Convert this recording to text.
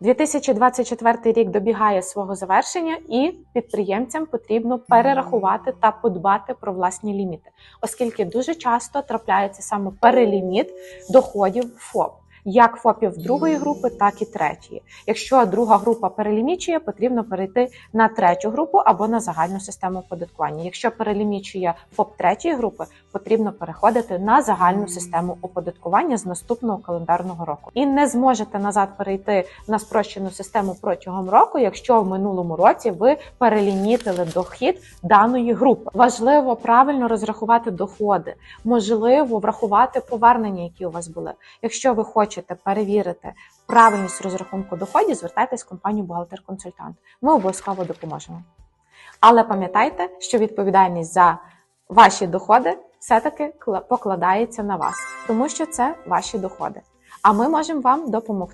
2024 рік добігає свого завершення, і підприємцям потрібно перерахувати та подбати про власні ліміти, оскільки дуже часто трапляється саме переліміт доходів ФОП. Як ФОПів другої групи, так і третьої. Якщо друга група перелімічує, потрібно перейти на третю групу або на загальну систему оподаткування. Якщо перелімічує ФОП третьої групи, потрібно переходити на загальну систему оподаткування з наступного календарного року. І не зможете назад перейти на спрощену систему протягом року, якщо в минулому році ви перелімітили дохід даної групи. Важливо правильно розрахувати доходи, можливо, врахувати повернення, які у вас були. Якщо ви хочете перевірити правильність розрахунку доходів, звертайтесь в компанію бухгалтер-консультант. Ми обов'язково допоможемо. Але пам'ятайте, що відповідальність за ваші доходи все-таки кла- покладається на вас, тому що це ваші доходи. А ми можемо вам допомогти.